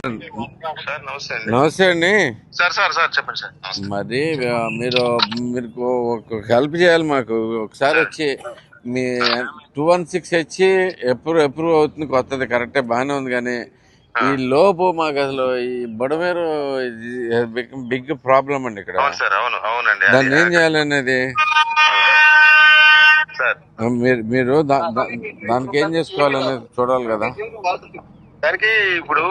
నమస్తే అండి. నమస్తే అండి. సార్ సార్ సార్ చెప్పండి సార్ నమస్తే. మరి మీరు మీకు ఒక హెల్ప్ చేయాలి మాకు. ఒకసారి వచ్చి మీ టూ వన్ సిక్స్ వచ్చి ఎప్పుడు అప్రూవ్ అవుతుంది కొత్తది కరెక్టే బాగానే ఉంది కానీ ఈ లోపు మాకు అసలు ఈ బుడమేరు బిగ్ ప్రాబ్లం అండి ఇక్కడ. దాన్ని ఏం చేయాలనేది మీరు మీరు దానికి ఏం చేసుకోవాలనేది చూడాలి కదా. దానికి ఇప్పుడు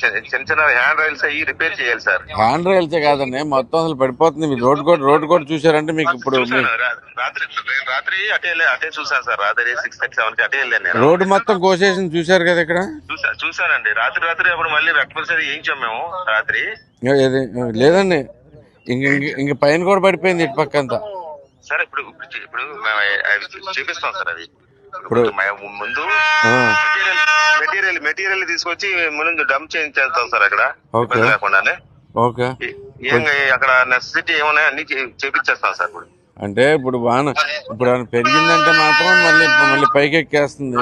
చిన్న చిన్న హ్యాండ్ రైల్స్ అయ్యి రిపేర్ చేయాలి సార్. హ్యాండ్ రైల్సే కాదండి మొత్తం అసలు పడిపోతుంది. మీరు రోడ్ కూడా రోడ్ కూడా చూసారంటే మీకు ఇప్పుడు రాత్రి రాత్రి అటే అటే చూసాను సార్ రాత్రి సిక్స్ థర్టీ సెవెన్కి అటే వెళ్ళాను రోడ్డు మొత్తం కోసేసి చూసారు కదా ఇక్కడ? చూసా చూసానండి రాత్రి రాత్రి అప్పుడు మళ్ళీ రెక్టపల్సరీ వేయించాం మేము రాత్రి? లేదండి. ఇంక ఇంక- పైన కూడా పడిపోయింది ఇటు పక్క అంతా సరే ఇప్పుడు ఇప్పుడు అవి చూపిస్తాం సార్ అది ఇప్పుడు- ముందు మెటీరియల్ మెటీరియల్ తీసుకొచ్చి ముందు డంప్ చేయించేస్తాం సార్ అక్కడ. ఇబ్బంది లేకుండానే. ఓకే. ఏ- అక్కడ నెసెసిటీ ఏమైనా అన్ని చేపించేస్తాం సార్ ఇప్పుడు. అంటే ఇప్పుడు వాన ఇప్పుడు పెరిగిందంటే మాత్రం మళ్ళీ మళ్ళీ పైకి ఎక్కేస్తుంది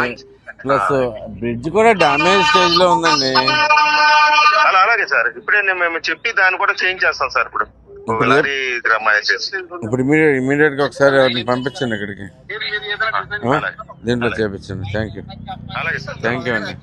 ప్లస్ బ్రిడ్జ్ కూడా డామేజ్ స్టేజ్లో ఉందండి. అలా అలాగే సార్. ఇప్పుడే మేము చెప్పి దాన్ని కూడా చేంజ్ చేస్తాం సార్ ఇప్పుడు. ఇప్పుడు ఇమీడియట్గా ఒకసారి పంపించండి ఇక్కడికి. దీంట్లో చేపించండి. థ్యాంక్ యూ థ్యాంక్ యూ అండి.